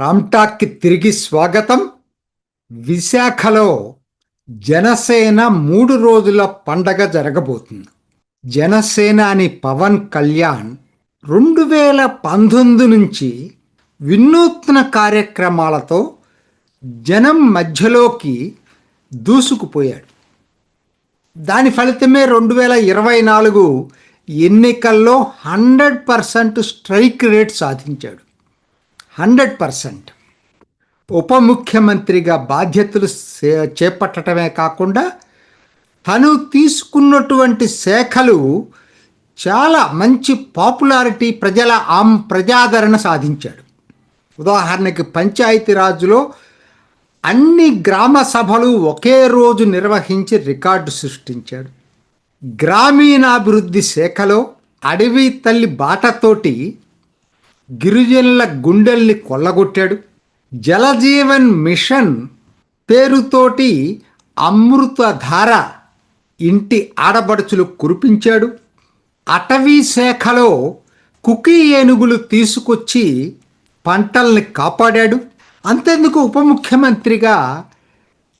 రామ్టాక్కి తిరిగి స్వాగతం. విశాఖలో జనసేన మూడు రోజుల పండగ జరగబోతుంది. జనసేనాని పవన్ కళ్యాణ్ రెండు వేల పంతొమ్మిది నుంచి వినూత్న కార్యక్రమాలతో జనం మధ్యలోకి దూసుకుపోయాడు. దాని ఫలితమే రెండు వేల ఇరవై నాలుగు ఎన్నికల్లో హండ్రెడ్ పర్సెంట్ స్ట్రైక్ రేట్ సాధించాడు. Hundred percent. ఉప ముఖ్యమంత్రిగా బాధ్యతలు సే- చేపట్టడమే కాకుండా తను తీసుకున్నటువంటి శాఖలు చాలా మంచి పాపులారిటీ ప్రజల ఆం ప్రజాదరణ సాధించాడు. ఉదాహరణకి పంచాయతీరాజ్లో అన్ని గ్రామ సభలు ఒకే రోజు నిర్వహించి రికార్డు సృష్టించాడు. గ్రామీణాభివృద్ధి శాఖలో అడవి తల్లి బాటతోటి గిరిజనుల గుండెల్ని కొల్లగొట్టాడు. జలజీవన్ మిషన్ పేరుతోటి అమృతధార ఇంటి ఆడబడుచులు కురిపించాడు. అటవీ శాఖలో కుకీ ఏనుగులు తీసుకొచ్చి పంటల్ని కాపాడాడు. అంతెందుకు ఉప ముఖ్యమంత్రిగా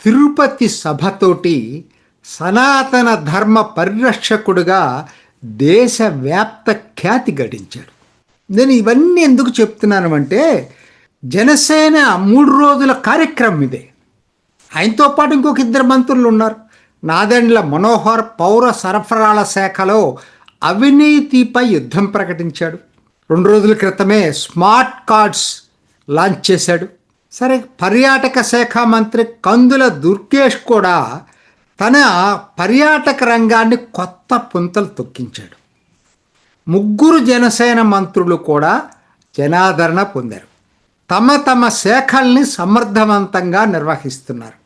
తిరుపతి సభతోటి సనాతన ధర్మ పరిరక్షకుడుగా దేశవ్యాప్త ఖ్యాతి గడించాడు. నేను ఇవన్నీ ఎందుకు చెప్తున్నాను అంటే జనసేన మూడు రోజుల కార్యక్రమం ఇదే. ఆయనతో పాటు ఇంకొక ఇద్దరు మంత్రులు ఉన్నారు. నాదెండ్ల మనోహర్ పౌర సరఫరాల శాఖలో అవినీతిపై యుద్ధం ప్రకటించాడు. రెండు రోజుల క్రితమే స్మార్ట్ కార్డ్స్ లాంచ్ చేశాడు. సరే పర్యాటక శాఖ మంత్రి కందుల దుర్గేష్ కూడా తన పర్యాటక రంగాన్ని కొత్త పుంతలు తొక్కించాడు. ముగ్గురు జనసేన మంత్రులు కూడా జనాదరణ పొందారు. తమ తమ శాఖల్ని సమర్థవంతంగా నిర్వహిస్తున్నారు.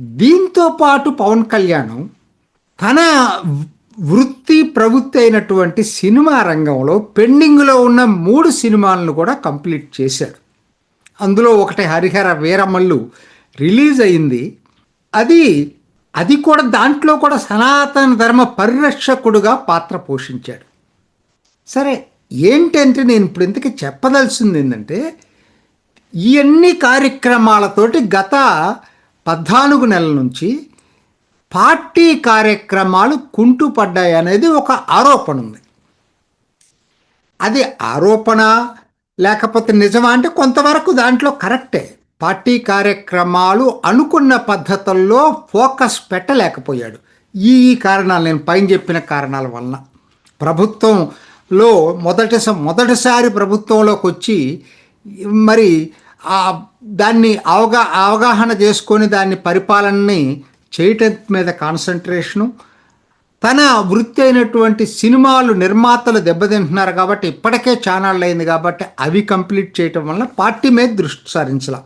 దీంతో పాటు పవన్ కళ్యాణ్ తన వృత్తి ప్రవృత్తి అయినటువంటి సినిమా రంగంలో పెండింగ్లో ఉన్న మూడు సినిమాలను కూడా కంప్లీట్ చేశాడు అందులో ఒకటి హరిహర వీరమల్లు రిలీజ్ అయింది. అది అది కూడా దాంట్లో కూడా సనాతన ధర్మ పరిరక్షకుడుగా పాత్ర పోషించాడు. సరే ఏంటంటే నేను ఇప్పుడు ఇంతకీ చెప్పదలసింది ఏంటంటే ఇవన్నీ కార్యక్రమాలతోటి గత పద్నాలుగు నెలల నుంచి పార్టీ కార్యక్రమాలు కుంటుపడ్డాయి అనేది ఒక ఆరోపణ ఉంది. అది ఆరోపణ లేకపోతే నిజమా? అంటే కొంతవరకు దాంట్లో కరెక్టే. పార్టీ కార్యక్రమాలు అనుకున్న పద్ధతుల్లో ఫోకస్ పెట్టలేకపోయాడు. ఈ కారణాలు నేను పైన చెప్పిన కారణాల వలన. ప్రభుత్వం లో మొదటి మొదటిసారి ప్రభుత్వంలోకి వచ్చి మరి దాన్ని అవగా అవగాహన చేసుకొని దాన్ని పరిపాలనని చేయటం మీద కాన్సన్ట్రేషను తన వృత్తి అయినటువంటి సినిమాలు నిర్మాతలు దెబ్బతింటున్నారు కాబట్టి ఇప్పటికే ఛానళ్ళు అయింది కాబట్టి అవి కంప్లీట్ చేయటం వల్ల పార్టీ మీద దృష్టి సారించాల.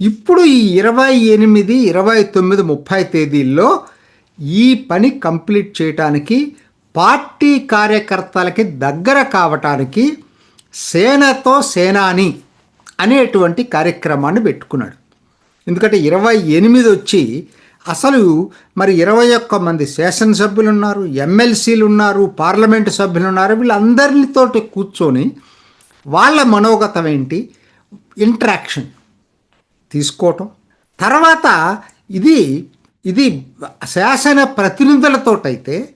ఇప్పుడు ఈ ఇరవై ఎనిమిది ఇరవై తొమ్మిది ముప్పై తేదీల్లో ఈ పని కంప్లీట్ చేయటానికి పార్టీ కార్యకర్తలకి దగ్గర కావటానికి సేనతో సేనాని అనేటువంటి కార్యక్రమాన్ని పెట్టుకున్నాడు. ఎందుకంటే ఇరవై ఎనిమిది వచ్చి అసలు మరి ఇరవై ఒక్క మంది శాసనసభ్యులు ఉన్నారు ఎమ్మెల్సీలు ఉన్నారు పార్లమెంటు సభ్యులు ఉన్నారు వీళ్ళందరితోటి కూర్చొని వాళ్ళ మనోగతం ఏంటి? ఇంట్రాక్షన్ తీసుకోవటం. తర్వాత ఇది ఇది శాసన ప్రతినిధులతోటైతే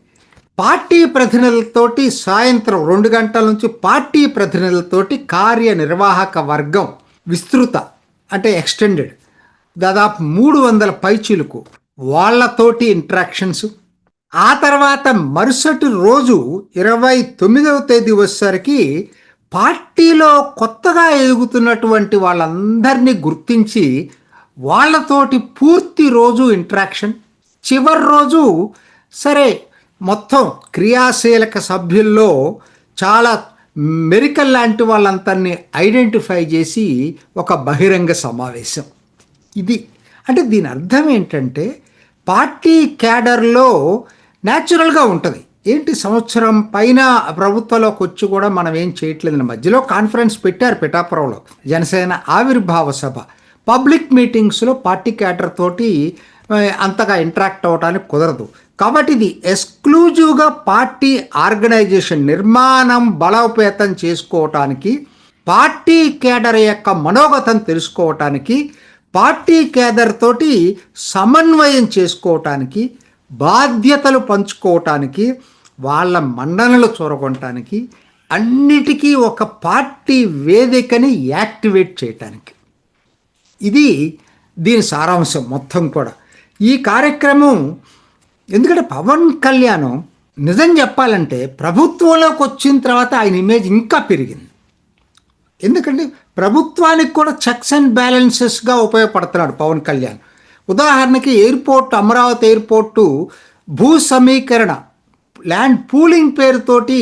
పార్టీ ప్రతినిధులతోటి సాయంత్రం రెండు గంటల నుంచి పార్టీ ప్రతినిధులతోటి కార్యనిర్వాహక వర్గం విస్తృత అంటే ఎక్స్టెండెడ్ దాదాపు మూడు వందల పైచీలకు వాళ్ళతోటి ఇంట్రాక్షన్స్ ఆ తర్వాత మరుసటి రోజు ఇరవై తొమ్మిదవ తేదీ వచ్చేసరికి పార్టీలో కొత్తగా ఎదుగుతున్నటువంటి వాళ్ళందరినీ గుర్తించి వాళ్ళతోటి పూర్తి రోజు ఇంట్రాక్షన్ చివరి రోజు సరే మొత్తం క్రియాశీలక సభ్యుల్లో చాలా మెరికల్ లాంటి వాళ్ళందరినీ ఐడెంటిఫై చేసి ఒక బహిరంగ సమావేశం. ఇది అంటే దీని అర్థం ఏంటంటే పార్టీ క్యాడర్లో న్యాచురల్గా ఉంటుంది. ఏంటి సంవత్సరం పైన ప్రభుత్వంలోకి వచ్చి కూడా మనం ఏం చేయట్లేదు. మధ్యలో కాన్ఫరెన్స్ పెట్టారు పిఠాపురంలో జనసేన ఆవిర్భావ సభ. పబ్లిక్ మీటింగ్స్లో పార్టీ క్యాడర్ తోటి అంతగా ఇంటరాక్ట్ అవ్వడానికి కుదరదు. కాబట్టి ఇది ఎక్స్క్లూజివ్గా పార్టీ ఆర్గనైజేషన్ నిర్మాణం బలోపేతం చేసుకోవటానికి పార్టీ కేడర్ యొక్క మనోగతం తెలుసుకోవటానికి పార్టీ కేడర్ తోటి సమన్వయం చేసుకోవటానికి బాధ్యతలు పంచుకోవటానికి వాళ్ళ మండనలు చూరగొనటానికి అన్నిటికీ ఒక పార్టీ వేదికని యాక్టివేట్ చేయటానికి. ఇది దీని సారాంశం మొత్తం కూడా. ఈ కార్యక్రమం ఎందుకంటే పవన్ కళ్యాణ్ నిజం చెప్పాలంటే ప్రభుత్వంలోకి వచ్చిన తర్వాత ఆయన ఇమేజ్ ఇంకా పెరిగింది. ఎందుకంటే ప్రభుత్వానికి కూడా చెక్స్ అండ్ బ్యాలెన్సెస్గా ఉపయోగపడుతున్నాడు పవన్ కళ్యాణ్. ఉదాహరణకి ఎయిర్పోర్ట్ అమరావతి ఎయిర్పోర్టు భూ సమీకరణ ల్యాండ్ పూలింగ్ పేరుతోటి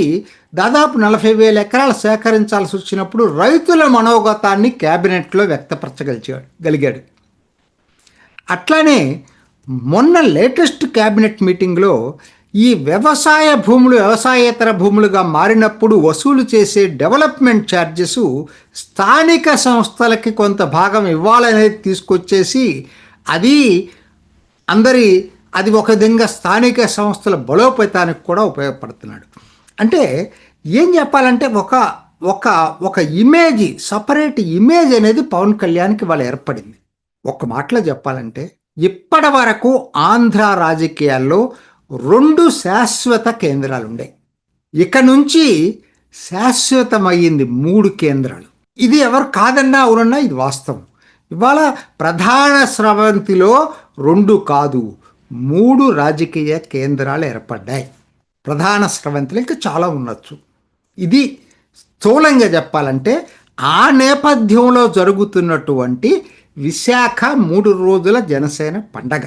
దాదాపు నలభై వేల ఎకరాలు సేకరించాల్సి వచ్చినప్పుడు రైతుల మనోగతాన్ని క్యాబినెట్లో వ్యక్తపరచగలిచాడు గలిగాడు. అట్లానే మొన్న లేటెస్ట్ క్యాబినెట్ మీటింగ్లో ఈ వ్యవసాయ భూములు వ్యవసాయేతర భూములుగా మారినప్పుడు వసూలు చేసే డెవలప్మెంట్ ఛార్జెస్ స్థానిక సంస్థలకి కొంత భాగం ఇవ్వాలనేది తీసుకొచ్చేసి అది అందరి అది ఒక విధంగా స్థానిక సంస్థల బలోపేతానికి కూడా ఉపయోగపడుతున్నాడు. అంటే ఏం చెప్పాలంటే ఒక ఒక ఒక ఇమేజ్ సపరేట్ ఇమేజ్ అనేది పవన్ కళ్యాణ్కి వాళ్ళు ఏర్పడింది. ఒక మాటలో చెప్పాలంటే ఇప్పటి వరకు ఆంధ్ర రాజకీయాల్లో రెండు శాశ్వత కేంద్రాలు ఉండే ఇక నుంచి శాశ్వతమయ్యింది మూడు కేంద్రాలు. ఇది ఎవరు కాదన్నా అవునన్నా ఇది వాస్తవం. ఇవాళ ప్రధాన స్రవంతిలో రెండు కాదు మూడు రాజకీయ కేంద్రాలు ఏర్పడ్డాయి. ప్రధాన స్రవంతిలో ఇంకా చాలా ఉండొచ్చు. ఇది స్థూలంగా చెప్పాలంటే ఆ నేపథ్యంలో జరుగుతున్నటువంటి విశాఖ మూడు రోజుల జనసేన పండగ.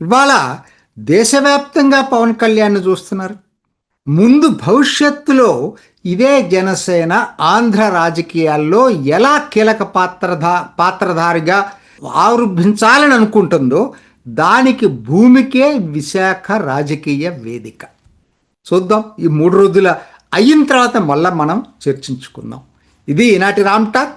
ఇవాళ దేశవ్యాప్తంగా పవన్ కళ్యాణ్ చూస్తున్నారు. ముందు భవిష్యత్తులో ఇదే జనసేన ఆంధ్ర రాజకీయాల్లో ఎలా కీలక పాత్రధా పాత్రధారిగా ఆవిర్భించాలని అనుకుంటుందో దానికి భూమికే విశాఖ రాజకీయ వేదిక. చూద్దాం ఈ మూడు రోజుల అయిన తర్వాత మళ్ళీ మనం చర్చించుకుందాం. ఇది ఈనాటి రామ్ టాక్.